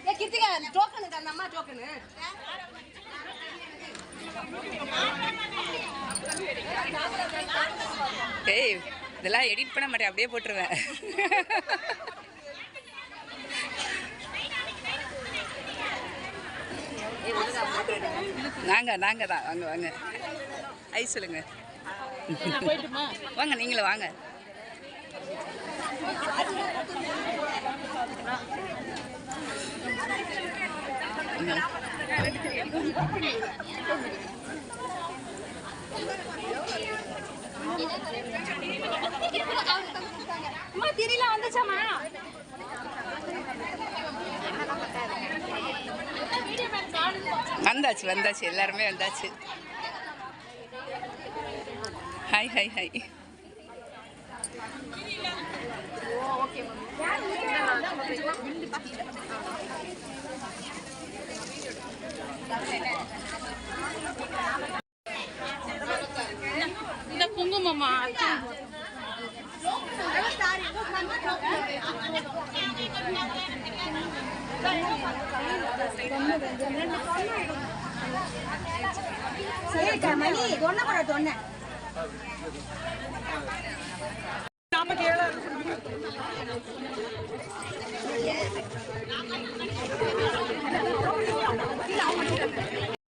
இதை கிருத்திகா டோக்கனு அந்த அம்மா டோக்கனு ஏய் இதெல்லாம் எடிட் பண்ண மாட்டேன் அப்படியே போட்டுருவேன். நாங்க நாங்க தான் வாங்க வாங்க. ஐ சொல்லுங்க. வாங்க நீங்களும் வாங்க. வந்தாச்சு வந்தாச்சு எல்லாருமே வந்தாச்சு. ஹாய் ஹாய் ஹாய் இந்த குங்குமம்மா சரிக்கா மணி தொன்ன போட தொன்ன நாற்பத்தி ஏழாயிரம்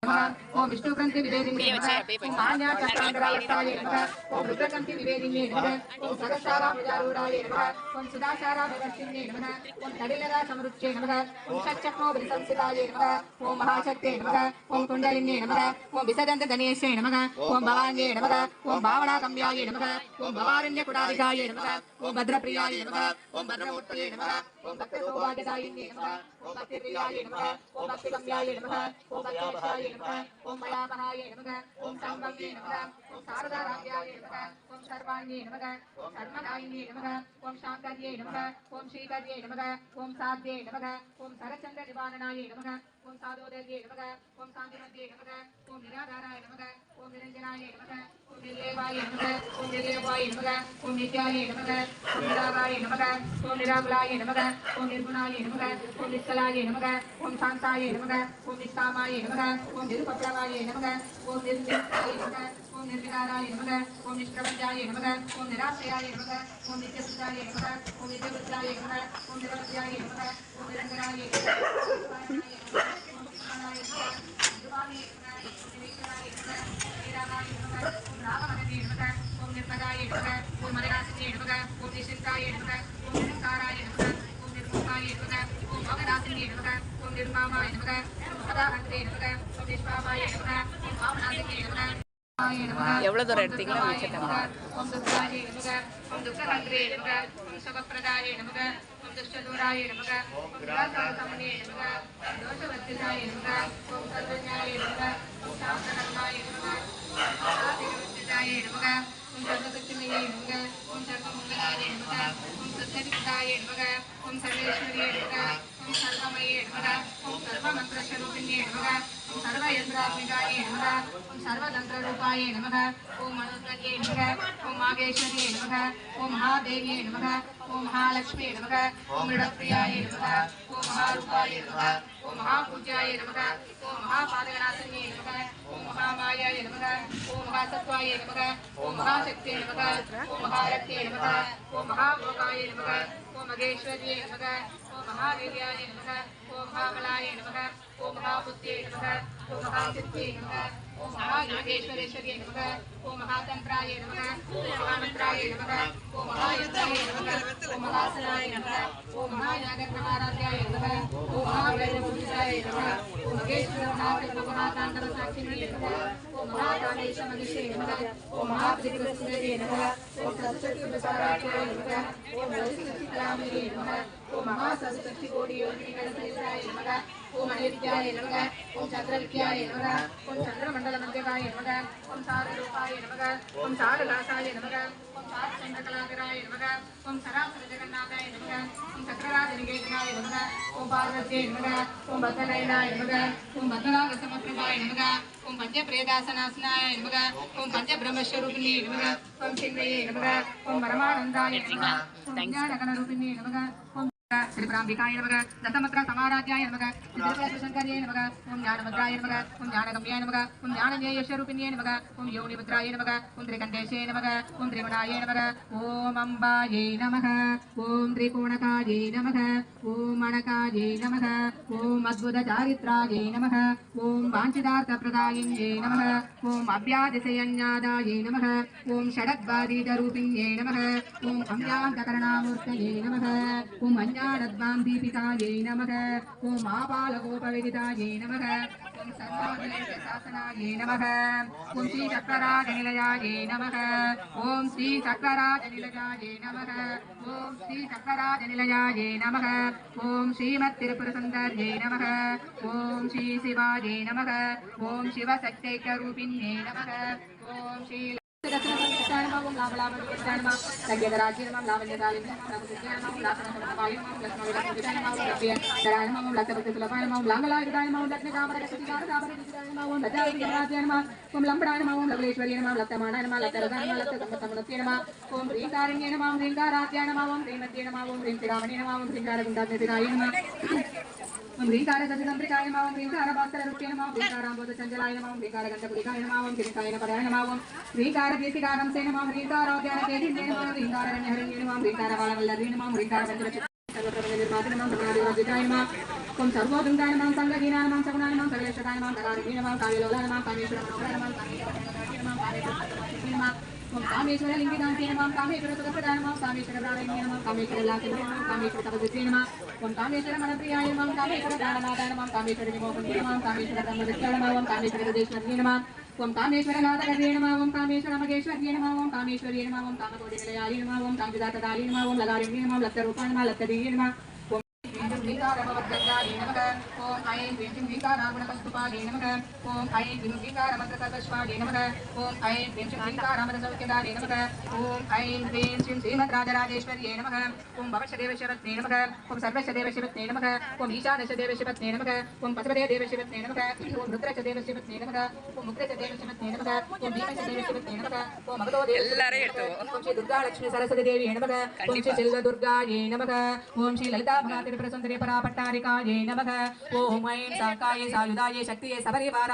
அவங்க ஓம் விஷ்ணுகந்தி நிவேதினி ஓம் மாயா சட்டாந்தராயத்தாய நம ஓம் ருத்ரகந்தி நிவேதினி நம ஓம் சகசாரா பிரஜாரூடாய நம ஓம் சுதாசாரா பிரதர்ஷினி நம ஓம் தடிலதா சமருச்சே நம ஓம் சச்சக்மோ பிரசம்சிதாய நம ஓம் மகாசக்தே நம ஓம் குண்டலினி நம ஓம் விசதந்த கணேஷே நம ஓம் பவாங்கே நம ஓம் ஓம் பவாரண்ய குடாதிகாய ஓம் Mayabahayan. ஓம் சாரதா ராஜ்யாய நமக ஓம் சர்வாணியே நமக ஓம் சர்மநாயினியே நமக ஓம் சாந்தர்யே நமக ஓம் ஸ்ரீகர்யே நமக ஓம் சாத்யே நமக ஓம் சரச்சந்திர நிவாரணாய நமக ஓம் சாதோதர்யே நமக ஓம் சாந்திமத்தியே நமக ஓம் நிராதாராய நமக ஓம் நிரஞ்சனாய நமக ஓம் நிர்லேவாய நமக ஓம் நிர்லேவாய நமக ஓம் நித்யாய நமக ஓம் நிராகாய நமக ஓம் நிராகுலாய நமக ஓம் நிர்குணாய நமக ஓம் நிச்சலாய நமக ஓம் சாந்தாய நமக ஓம் நிஷ்காமாய நமக ஓம் நிருபப்ளவாய நமக ஓம் நிர்மித்தாய நமக ओम निर्विकाराय नमः ओम निष्प्रपद्याय नमः ओम निराश्रयाय नमः ओम नित्यसुताय नमः ओम नित्यवृत्ताय नमः ओम निरवत्याय नमः ओम निरंतराय ओम निर्पदाय नमः ओम मदरासिने नमः ओम निश्चिन्ताय नमः ओम निरंकाराय नमः ओम निर्मुखाय नमः ओम भवदासिने नमः ओम निर्मामाय नमः ओम सदाहन्ते नमः ओम निष्पापाय नमः ओम भावनासिने नमः எவ்வளோ தூரம் எடுத்தீங்களோ வச்சுட்டாங்க உம் சர்வதட்சுமியே நமக உம் சர்வமங்களாய நமக உம் சர்வதிக்தாய நமக உம் சர்வேஸ்வரியே நமக. உம் சர்வமயே நமக. உம் சர்வமந்திரஸ்வரூபிணியே நமக. सर्वयन्त्रात्मिकाय नमः ॐ सर्वतन्त्ररूपाय नमः ॐ मनोज्ञये नमः ॐ मागेश्वर्ये नमः ॐ महादेव्ये नमः ॐ महालक्ष्मी नमः ॐ मृडप्रियाय नमः ॐ महारूपाय नमः ॐ महापूज्याय नमः ॐ महापादगणासन्ये नमः ॐ महामायाय नमः ॐ महासत्त्वाय नमः ॐ महाशक्त्यै नमः ॐ महारत्ये नमः ॐ महाभोगाय नमः ॐ महेश्वर्ये नमः ॐ महादेव्याय नमः ओम महाबलाय नमः ॐ महाबुद्ध्ये नमः ओम महासिद्धिये नमः ओम महानागेश्वरेश्वर्ये नमः ओम महातंत्राय नमः ओम महामंत्राय नमः ओम महायुद्धाय नमः ओम महासनाय नमः ओम महायागक्रमाराध्याय नमः ओम महावैरपूजिताय नमः ओम महेश्वर महाकृत महाकांतव साक्षिणे नमः ओम महाकालेश मनीषे नमः ओम महात्रिपुरसुंदरे नमः ओम सरस्वती प्रसाराख्याय नमः ओम रजसचित्रामये नमः ओम महासरस्वती कोटि योगिनी गणसहिताय नमः ஓம் அணிவித்யாய நமக ஓம் சந்திர வித்யாய நமக ஓம் சந்திர மண்டல மந்தியகாய நமக ஓம் சார ரூபாய நமக ஓம் சார ராசாய நமக ஓம் சார சந்திரகலாகராய நமக ஓம் சராசர ஜெகநாதாய நமக ஓம் சக்கரராஜ நிகேதனாய நமக ஓம் பார்வதியே நமக ஓம் பத்தலைலாய நமக ஓம் பத்மநாக சமப்பிரபாய நமக ஓம் பத்ய பிரேதாசனாசனாய நமக ஓம் பத்ய பிரம்மஸ்வரூபிணி நமக ஓம் சிந்தையே நமக ஓம் பரமானந்தாய நமக ஓம் ஞானகணரூபிணி நமக ஓம் श्रीप्राम्बिकाय नमः दशमत्र समाराध्याय नमः श्रीशङ्कर्ये नमः ॐ ज्ञानमुद्राय नमः ॐ ज्ञानगम्याय नमः ॐ ज्ञानज्ञेयस्वरूपिण्ये नमः ॐ योनिमुद्राय नमः ॐ त्रिकण्डेशे नमः ॐ त्रिगुणाय नमः ॐ अम्बायै नमः ॐ त्रिकोणकायै नमः ॐ मणकायै नमः ॐ अद्भुतचारित्रायै नमः ॐ वाञ्छितार्थप्रदायिन्ये नमः ॐ अव्यादिशयन्यादायै नमः ॐ षडद्वादीतरूपिण्ये नमः ॐ अम्यान्तकरणामूर्तये नमः ॐ अज्ञानद्वां दीपिकायै नमः ॐ आपालगोपविदितायै नमः ॐ सर्वाधिशासनायै नमः ॐ श्रीचक्रराजनिलयायै नमः ॐ श्रीचक्रराजनिलयायै नमः ॐ श्रीचक्रराजनिलयायै नमः ॐ श्रीमत्तिरुपुरसुन्दर्यै नमः ॐ श्रीशिवायै नमः ॐ शिवशक्तैकरूपिण्ये नमः ॐ श्री രത്നവും ലാവലാവണമാം ലഗ്യതരാജീരമാം ലാവല്യതാലിന്യം ലവകുദ്ധ്യാനമാം ലാസനമായുമാം ലക്ഷ്മവിധാനമാം ലഭ്യ തരാനമാം ലക്തപത്യതുലപാനമാം ലാംഗലായുധാനമാം ലഗ്നകാമരകസതികാര ദാപരകസതികാരമാവും ലജ്ജാവിദ്യരാജ്യാനമാം ഓം ലംബടാനമാം ലവലേശ്വരീനമാം ലക്തമാണാനമാം ലക്തരഥാനമാം ലക്തകമ്പത്തമുണത്യനമാം ഓം ശ്രീകാരണ്യേനമാം ശ്രീകാരാധ്യാനമാവും ശ്രീമധ്യേനമാവും ശ്രീം ശ്രീരാമണീനമാവും ശ്രീകാരകുണ്ടാജ്ഞത്തിനായി നമ శ్రీరామణేన ఓం హ్రీంకారగుండాగ్నిరాయ ఓం హ్రీంకార గజతంత్రికాయ నమః ఓం హ్రీంకార భాస్కర రూపేణ నమః హ్రీంకారాంబోధ చంచలాయ నమః ఓం హ్రీంకార గంధపుడికాయ నమః ఓం శ్రీకాయ పరాయ నమః ఓం హ్రీంకార కీర్తికారం సేన నమః హ్రీంకారోద్యాన కేదిన్నే నమః హ్రీంకార రణ్యహరణ్యే నమః హ్రీంకార బాలవల్లరీ నమః హ్రీంకార పంచరక్ష సర్వప్రభ నిర్మాత నమః బ్రహ్మాదివాదికాయ నమః ఓం సర్వోదుంగాయ నమః సంగీనాయ నమః సగుణాయ ஓம் காமேஸ்வர லிங்கிகாந்தியே நமாம் காமேஸ்வர சுகப்பிரதாய நமாம் காமேஸ்வர பிராணாயணியே நமாம் காமேஸ்வர லாக்கிரே நமாம் காமேஸ்வர தபசித்ரே நமாம் ஓம் காமேஸ்வர மனப்பிரியாய நமாம் காமேஸ்வர தானமாதாய நமாம் காமேஸ்வர விமோகந்தே ओम ऐं विमुखीकारामदसर्वस्वाडे नमः ओम ऐं ह्रीं श्रीकारामदसौख्यदारे नमः ओम ऐं ह्रीं श्रीं श्रीमद्राजराजेश्वर्ये नमः ओम भवशदेवशिवत्ने नमः ओम सर्वशदेवशिवत्ने नमः ओम ईशानशदेवशिवत्ने नमः ओम पशुपते नमः ओम रुद्रच नमः ओम मुद्रच नमः ओम भीमच नमः ओम अगतो देव ओम श्री दुर्गा लक्ष्मी सरस्वती देवी नमः ओम श्री चिल्वदुर्गायै नमः ओम श्री ललिता भगातिरप्रसुन्दरी परापट्टारिकायै नमः ओम ऐं साकायै सायुधायै शक्तियै सबरिवारा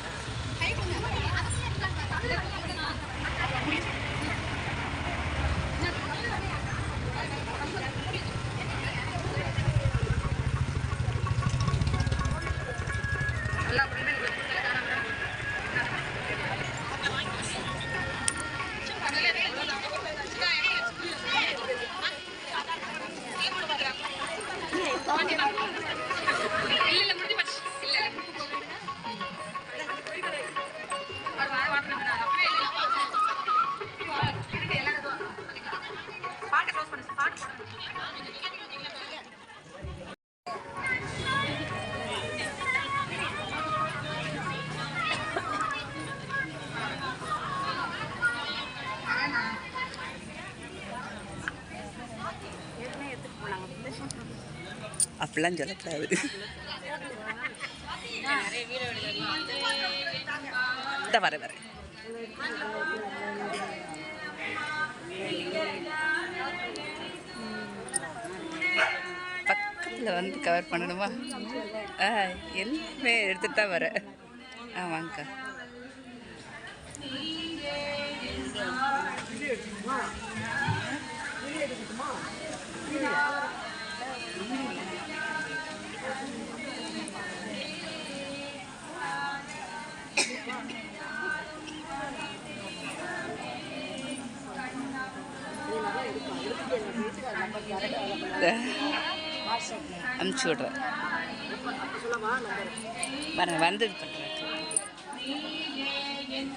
அப்படிலாம் சொல்லக்கூடாது. இந்த வர வர. பக்கத்தில் வந்து கவர் பண்ணணுமா? ஆ எல்லாமே எடுத்துட்டு தான் வர. ஆ வாங்கக்கா. அனுப்பிச்சி விட்றேன். பாருங்க வந்தது பண்ணுறேன் நீயே என்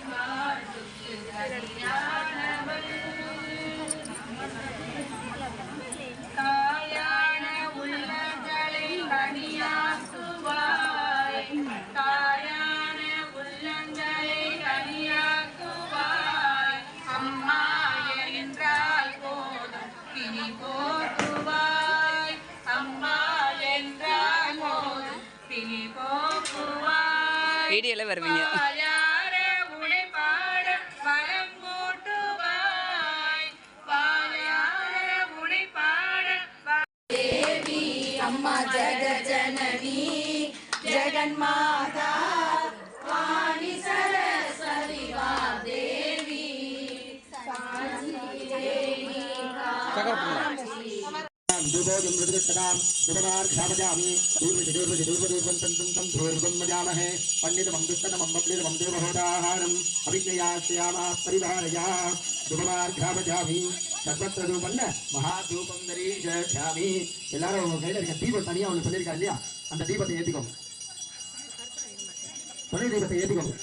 வீடியோவில் வருவீங்க. அம்மா ஜக ஜனனி ஜெகன் மாதா வாணி சரஸ்வதி வா தேவி தேவி சகரம் வித்மहे பண்டிதமம் துத்தனமம் பப்ளிதமம் தேவஹோதாஹாரம் அபிஜயாசியாமா பரிதாரயா. துபமார்காபஜாமி. சர்வத்திர ரூபம்ல மகாதூபம் தரீஷாமி எல்லாரும் உங்க கையில இருக்க தீபம் தனியா ஒன்று சொல்லியிருக்கா இல்லையா? அந்த தீபத்தை ஏற்றிக்கோங்க துணை தீபத்தை ஏற்றிக்கோங்க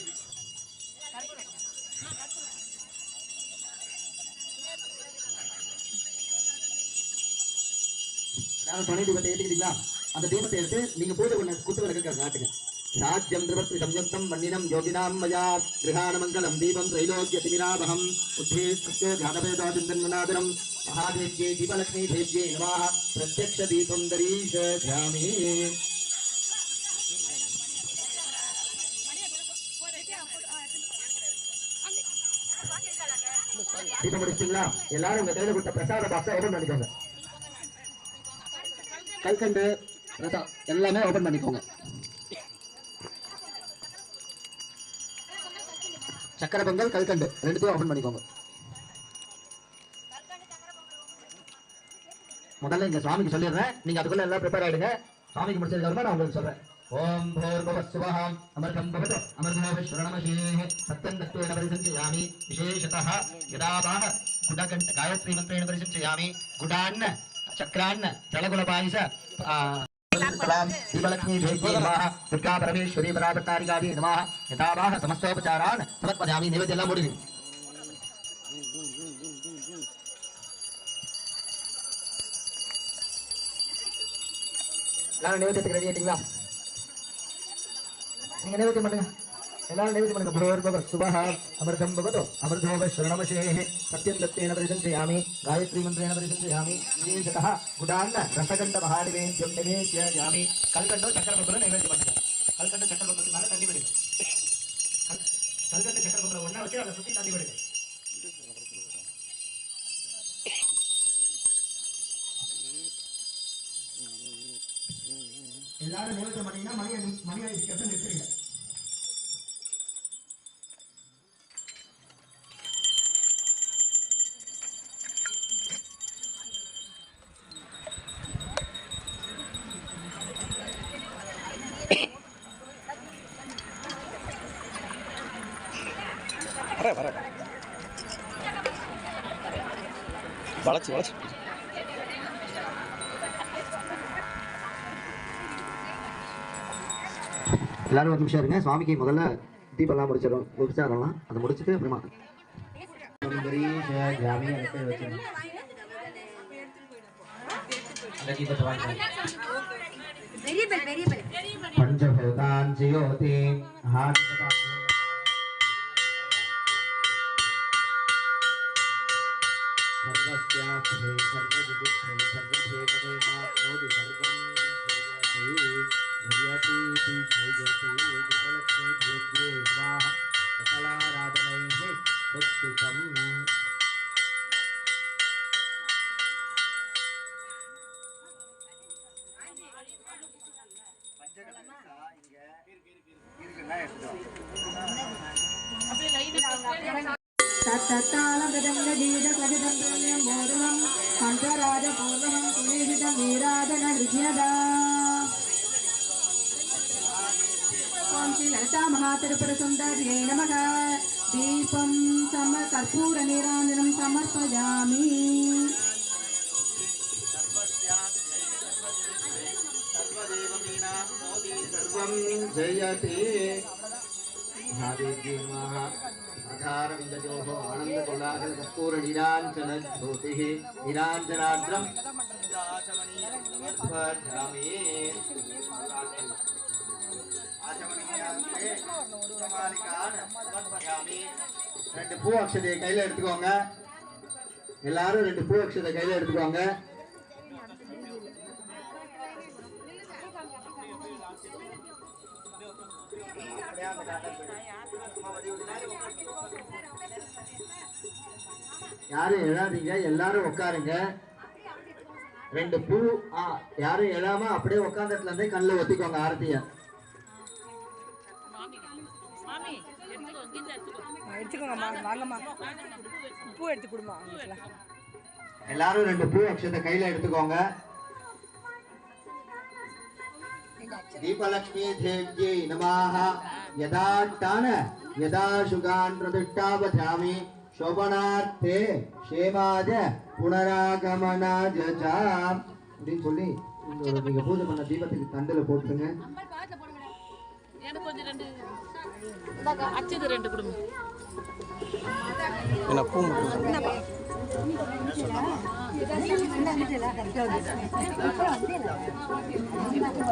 துணை தீபத்தை ஏற்றுக்கிட்டீங்களா அந்த தீபத்தை எடுத்து நீங்க பூஜை பண்ண குத்து விளக்கு காட்டுங்க. ராஜ்யம் திருவத்ரி சம்யுக்தம் மன்னினம் யோகினாம் மயா கிரகாணமங்கலம் தீபம் த்ரைலோக்கியதிமிராபகம் உத்தே சத்யோ ஜாதவேதோ சிந்தன்மநாதரம் மகாதேவ்யே தீபலக்ஷ்மி தேவ்யே நமாக பிரத்யக்ஷ தீபம் தரீஷாமி தீபம் முடிச்சிங்களா எல்லாரும் உங்க கையில கொடுத்த பிரசாத பாக்ஸை ஓபன் பண்ணிக்கோங்க கல்கண்டு எல்லாமே ஓபன் பண்ணிக்கோங்க சக்கரை பொங்கல் கல்கண்டு. ரெண்டுத்தையும் ஓபன் பண்ணிக்கோங்க. முதல்ல இங்க சுவாமிக்கு சொல்லிடுறேன். நீங்க அதுக்குள்ள எல்லாம் ப்ரிப்பேர் ஆயிடுங்க. சுவாமிக்கு முடிச்சதுக்கு நான் உங்களுக்கு சொல்றேன். ஓம் பூர்வவ சுபஹாம் அமர்தம் பவத. அமர்தநாபேஸ்வரணமசேஹ சத்தம் தத்துவேன பரிசஞ்சயாமி விசேஷதः யதாபாஹ. குடகண்ட காயத்ரி மந்திரேன பரிசஞ்சயாமி. குடான்ன. சக்கரான்ன தளகுல பாயச. சதாம் தீபலட்சுமி தேவியே நமஹ துர்கா நான் நிவேதத்துக்கு ரெடி ஆயிட்டீங்களா? நீங்க நிவேதம் பண்ணுங்க. எல்லாரும் நிவேத்தியம் பண்ணுங்க பூர்வ சுபஹ அமிர்தம் பவதோ அமிர்தோ ஸ்வரணமசேஹ சத்யம் தத்தேன பரிசஞ்சயாமி காயத்ரி மந்திரேன பரிசஞ்சயாமி விசேஷதः குடாन्न ரசகண்ட மகாடிவேத்யம் நிவேத்யாமி கல்கண்டோ சக்கர பொங்கலும் பண்ணுங்க கல்கண்டு மேல தண்ணி விடுங்க ஒண்ணா வச்சு அதை சுத்தி தண்ணி விடுங்க எல்லாரும் பண்ணீங்கன்னா மணி மணியை மணி நிறுத்துறீங்க எல்லாரும் ஒரு நிமிஷம் இருங்க சுவாமிக்கு முதல்ல தீபெல்லாம் முடிச்சிடும் உபச்சாரம்லாம் அதை முடிச்சுட்டு அப்புறமா பெரிய பெரிய பஞ்சபூதான் ஜியோதி பஞ்சராஜபூர்வம் புனிதம் வீராதன ஹிருதா ஓம் ஸ்ரீ லலிதா மகாதிருப்பட சுந்தரியை நமக தீபம் சம கற்பூர நீராஞ்சனம் சமர்ப்பயாமி सर्वं जयति महादेव्यै नमः आधारविन्दयोः आनन्दकोलाहलकर्पूरनीराञ्जनज्योतिः नीराञ्जनाद्रं समर्पयामि ரெண்டு பூ அக்ஷதையை கையில எடுத்துக்கோங்க எல்லாரும் ரெண்டு பூ அக்ஷதை கையில எடுத்துக்கோங்க யாரும் எழாதீங்க எல்லாரும் உட்காருங்க ரெண்டு பூ யாரும் எழாம அப்படியே உட்காந்துட்டுல இருந்தே கண்ணில் ஒத்திக்கோங்க ஆரத்திய. எல்லாரும் ரெண்டு பூ அக்ஷதை கையில எடுத்துக்கோங்க. दीपलक्ष्मी देव्यै नमः यदाट्टान यदा शुगान् प्रतिष्ठापयामि शोभनार्थे क्षेमाज புனராகமனாஜ அப்படின்னு சொல்லி இந்த நீங்க பூஜை பண்ண தீபத்துக்கு தண்டுல போட்டுருங்க எனக்கு கொஞ்சம் ரெண்டு அச்சது ரெண்டு கொடுங்க என்ன பூ மட்டும்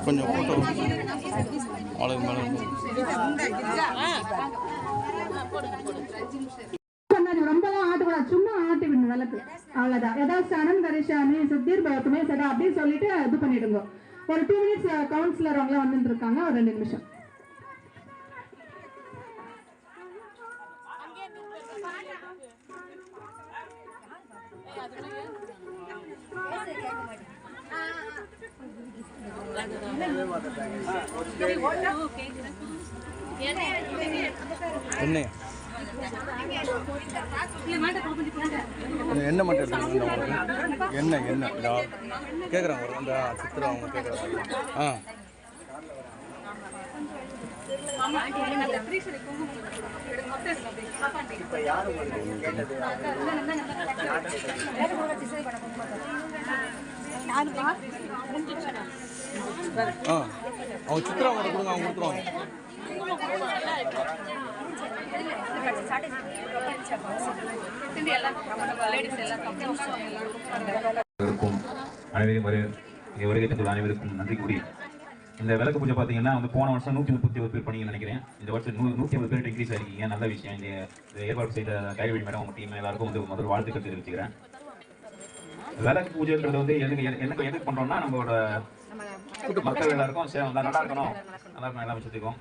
கொஞ்சம் போட்டோ ஆளுக்கு மேலே பண்ணாது ரொம்பலாம் ஆட்டக்கூடாது. சும்மா ஆட்டி விடணும் விளக்கு அவ்வளவுதான். ஏதாவது சனம் கரிஷாமி சுத்தீர் பகத்துமே சரி அப்படின்னு சொல்லிட்டு இது பண்ணிடுங்க. ஒரு டூ மினிட்ஸ் கவுன்சிலர் அவங்களாம் வந்துட்டு இருக்காங்க. ஒரு ரெண்டு நிமிஷம். எண்ணெய் எண்ணெய் மட்டும் எடுத்துக்கோங்க உங்களுக்கு எண்ணெய் எண்ணெய் இதா? கேட்குறாங்க ஒரு அந்த சித்திரம் அவங்க கேட்குறாங்க ஆ. ஆ அவங்க சித்திரா அவங்க கொடுங்க அவங்க கொடுத்துருவாங்க. அனைவருக்கும் இங்கே வருகை தந்துள்ள அனைவருக்கும் நன்றி கூறி இந்த விளக்கு பூஜை பார்த்தீங்கன்னா வந்து போன வருஷம் நூற்றி முப்பத்தி ஒரு பேர் பண்ணீங்கன்னு நினைக்கிறேன். இந்த வருஷம் நூ நூற்றி ஐம்பது பேர் இன்க்ரீஸ் ஆகிருக்கீங்க நல்ல விஷயம்? இந்த ஏற்பாடு செய்த கைவிடி மேடம் உங்கள் டீம் எல்லாருக்கும் வந்து முதல் வாழ்த்துக்கள் தெரிவிச்சுக்கிறேன். விளக்கு பூஜைன்றது வந்து எதுக்கு எது- எதுக்கு எதுக்கு பண்ணுறோம்னா நம்மளோட மக்கள் எல்லாருக்கும் சே- நல்லா இருக்கணும். நல்லா இருக்கணும் எல்லா விஷயத்துக்கும்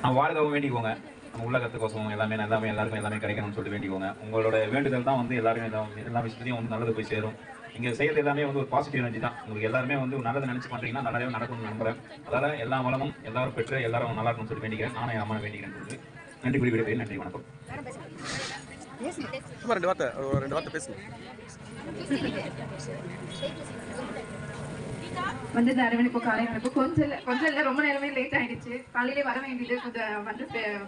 நம்ம வாழ்க்கவும் வேண்டிக்கோங்க. நம்ம உலகத்துக்கோசம் எல்லாமே எல்லாமே எல்லாருக்கும் எல்லாமே கிடைக்கணும்னு சொல்லிட்டு வேண்டிக்கோங்க. உங்களோட வேண்டுதல் தான் வந்து எல்லாருமே எல்லா விஷயத்தையும் விஷயத்துலையும் வந்து நல்லது போய் சேரும். இங்கே செய்யறது எல்லாமே வந்து ஒரு பாசிட்டிவ் எனர்ஜி தான். உங்களுக்கு எல்லாருமே வந்து நல்லது நினச்சி பண்ணுறீங்கன்னா நல்லாவே நடக்கும்னு நம்புறேன். அதால எல்லா வளமும் எல்லாரும் பெற்று எல்லாரும் நல்லா இருக்கணும்னு சொல்லி வேண்டிக்கிறேன். நானும் அம்மா வேண்டிக்கிறேன் நன்றி கூறி விடைபெறுகிறேன். நன்றி வணக்கம். சும்மா ரெண்டு வார்த்தை ரெண்டு வார்த்தை பேசுங்க. வந்தது அரவணைப்பு காலை வணக்கம் கொஞ்சம் கொஞ்சம் இல்லை ரொம்ப நேரமே லேட் ஆயிடுச்சு. காலையிலே வர வேண்டியது கொஞ்சம் வந்து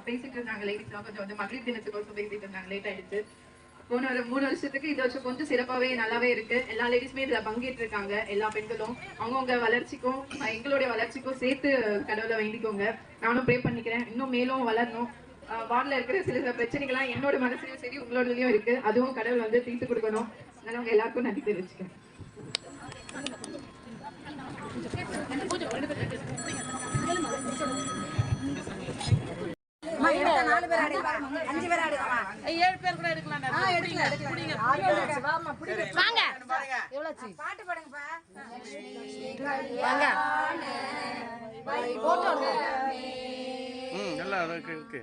பேசிட்டு இருந்தாங்க லேடிஸ்லாம் கொஞ்சம் வந்து மகளிர் தினத்துக்கோசம் பேசிட்டு இருந்தாங்க லேட் ஆயிடுச்சு. போன ஒரு மூணு வருஷத்துக்கு இந்த வருஷம் கொஞ்சம் சிறப்பாகவே நல்லாவே இருக்கு. எல்லா லேடிஸுமே இதுல பங்கேற்று இருக்காங்க எல்லா பெண்களும். அவங்கவுங்க வளர்ச்சிக்கும் எங்களுடைய வளர்ச்சிக்கும் சேர்த்து கடவுளை வேண்டிக்கோங்க. நானும் ப்ரே பண்ணிக்கிறேன். இன்னும் மேலும் வளரணும். வார்டில் இருக்கிற சில சில பிரச்சனைகள்லாம் என்னோட மனசுலையும் சரி உங்களோடலையும் இருக்கு. அதுவும் கடவுள் வந்து தீர்த்து கொடுக்கணும். அதனால உங்க எல்லாருக்கும் நன்றி தெரிவிச்சுக்கிறேன் நாலு பேர் ஆடுவா அஞ்சு பேர் ஆடுவா ஏழு பேர் கூட எடுக்கலாம் வாங்க. பாட்டு பாடுங்கப்பா. ம் எல்லாம் இருக்கு இருக்கு.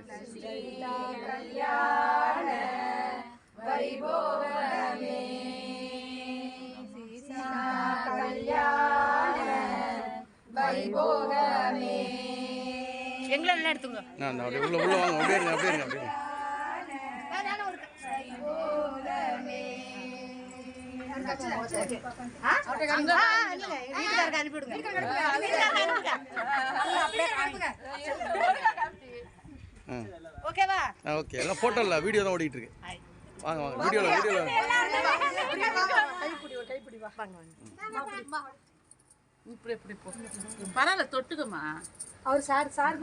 எங்களை நல்லா எடுத்துங்க அப்படியே உள்ள உள்ள வாங்க அப்படியே இருங்க அப்படியே இருங்க அப்படியே ஓகேவா? ஓகே. எல்லாம் இல்லை வீடியோ தான் ஓடிட்டு இருக்கு. வாங்க வாங்க வீடியோவில் வீடியோவில் இப்படி இப்படி போ. பரவாயில்ல தொட்டுக்கம்மா. அவர் சார் சார்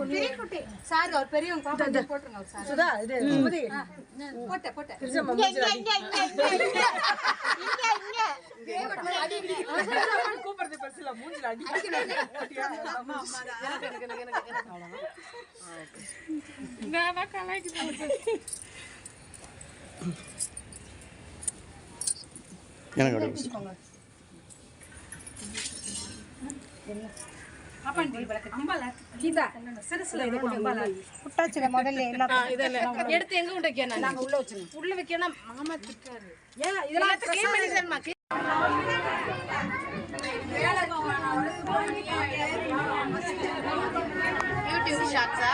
சார் அவர் பெரியவங்க பாப்பா போட்டுருங்க அவர் சார். சுதா இது சுமதி. போட்ட போட்ட கூப்பிடுறது பெருசுல மூஞ்சில அடி. எனக்கு அப்படியே எடுத்து எங்க உள்ள வைக்கணும் நாங்க உள்ள வச்சிருக்கோம் உள்ள வைக்கணும் மாமா திட்டாரு ஏன் இதெல்லாம் யூடியூப் ஷார்ட்ஸா